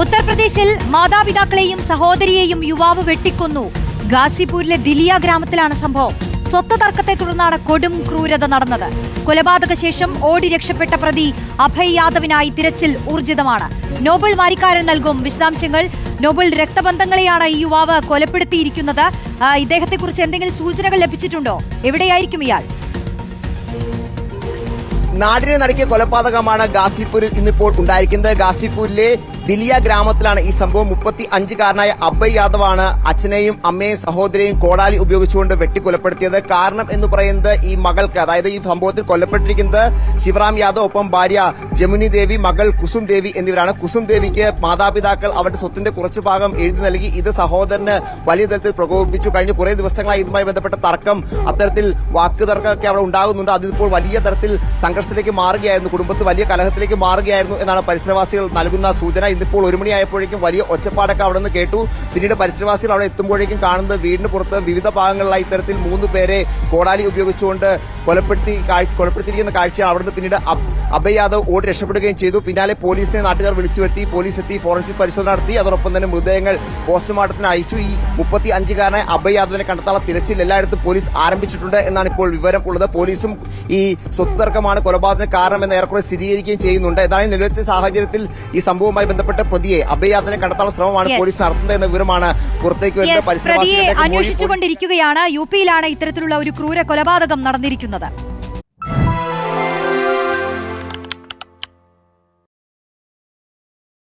ഉത്തർപ്രദേശിൽ മാതാപിതാക്കളെയും സഹോദരിയെയും യുവാവ് വെട്ടിക്കൊന്നു. ഗാസിപൂരിലെ ദിലിയ ഗ്രാമത്തിലാണ് സംഭവം. സ്വത്ത് തർക്കത്തെ തുടർന്നാണ് കൊടും ക്രൂരത നടന്നത്. കൊലപാതക ശേഷം ഓടി രക്ഷപ്പെട്ട പ്രതി അഭയ് യാദവിനായി തിരച്ചിൽ ഊർജിതമാണ്. നോബൽ വാരിക്കാരൻ നൽകും വിശദാംശങ്ങൾ. നോബൽ രക്തബന്ധങ്ങളെയാണ് ഈ യുവാവ് കൊലപ്പെടുത്തിയിരിക്കുന്നത്. ഇദ്ദേഹത്തെക്കുറിച്ച് എന്തെങ്കിലും സൂചനകൾ ലഭിച്ചിട്ടുണ്ടോ? എവിടെയായിരിക്കും ഇയാൾ? നാടിനെ നടുക്കിയ കൊലപാതകമാണ് ഗാസിപൂരിൽ ഇന്നിപ്പോൾ ഉണ്ടായിരിക്കുന്നത്. ഗാസിപൂരിലെ ദിലിയ ഗ്രാമത്തിലാണ് ഈ സംഭവം. മുപ്പത്തി അഞ്ചുകാരനായ അഭയ് യാദവാണ് അച്ഛനെയും അമ്മയെയും സഹോദരിയെയും കോടാലി ഉപയോഗിച്ചുകൊണ്ട് വെട്ടിക്കൊലപ്പെടുത്തിയത്. കാരണം എന്ന് പറയുന്നത് ഈ മകൾക്ക് അതായത് ഈ സംഭവത്തിൽ കൊല്ലപ്പെട്ടിരിക്കുന്നത് ശിവറാം യാദവ് ഒപ്പം ഭാര്യ ജമുനി ദേവി മകൾ കുസും ദേവി എന്നിവരാണ്. കുസും ദേവിക്ക് മാതാപിതാക്കൾ അവരുടെ സ്വത്തിന്റെ കുറച്ചു ഭാഗം എഴുതി നൽകി. ഇത് സഹോദരന് വലിയ തരത്തിൽ പ്രകോപിപ്പിച്ചു. കഴിഞ്ഞ കുറേ ദിവസങ്ങളായി ഇതുമായി ബന്ധപ്പെട്ട തർക്കം അത്തരത്തിൽ വാക്ക് തർക്കമൊക്കെ അവിടെ ഉണ്ടാകുന്നുണ്ട്. അതിപ്പോൾ വലിയ തരത്തിൽ സംഘർഷത്തിലേക്ക് മാറുകയായിരുന്നു. കുടുംബത്തിൽ വലിയ കലഹത്തിലേക്ക് മാറുകയായിരുന്നു എന്നാണ് പരിസരവാസികൾ നൽകുന്ന സൂചന. ഇന്നിപ്പോൾ ഒരു മണിയായപ്പോഴേക്കും വലിയ ഒച്ചപ്പാടൊക്കെ അവിടെ നിന്ന് കേട്ടു. പിന്നീട് പരിസരവാസികൾ അവിടെ എത്തുമ്പോഴേക്കും കാണുന്നത് വീടിന് പുറത്ത് വിവിധ ഭാഗങ്ങളിലായി ഇത്തരത്തിൽ മൂന്ന് പേരെ കോടാലി ഉപയോഗിച്ചുകൊണ്ട് കൊലപ്പെടുത്തി കാഴ്ച- കൊലപ്പെടുത്തിയിരിക്കുന്ന കാഴ്ചയാണ് അവിടുന്ന് പിന്നീട് അഭയ് യാദവ് ഓടി രക്ഷപ്പെടുകയും ചെയ്തു. പിന്നാലെ പോലീസിനെ നാട്ടുകാർ വിളിച്ചു വരുത്തി പോലീസ് എത്തി ഫോറൻസിക് പരിശോധന നടത്തി. അതോടൊപ്പം തന്നെ മൃതദേഹങ്ങൾ പോസ്റ്റ്മോർട്ടത്തിന് അയച്ചു. ഈ മുപ്പത്തി അഞ്ചുകാരനെ അഭയ് യാദവിനെ കണ്ടെത്താനുള്ള തിരച്ചിൽ എല്ലായിടത്തും പോലീസ് ആരംഭിച്ചിട്ടുണ്ട് എന്നാണ് ഇപ്പോൾ വിവരം ഉള്ളത് പോലീസും ഈ സ്വത്ത് തർക്കമാണ് കൊലപാതകത്തിന് കാരണമെന്ന് ഏറെക്കുറെ സ്ഥിരീകരിക്കുകയും ചെയ്യുന്നുണ്ട്. ഏതായാലും നിലവിലത്തെ സാഹചര്യത്തിൽ ഈ സംഭവവുമായി ബന്ധപ്പെട്ട പ്രതിയെ അഭയ് യാദവിനെ കണ്ടെത്താനുള്ള ശ്രമമാണ് പോലീസ് നടത്തുന്നത് എന്ന വിവരമാണ് പുറത്തേക്ക് വരുന്നത്. അന്വേഷിച്ചുകൊണ്ടിരിക്കുകയാണ്. യു പിയിലാണ് ഇത്തരത്തിലുള്ള ഒരു ക്രൂര കൊലപാതകം നടന്നിരിക്കുന്നത്.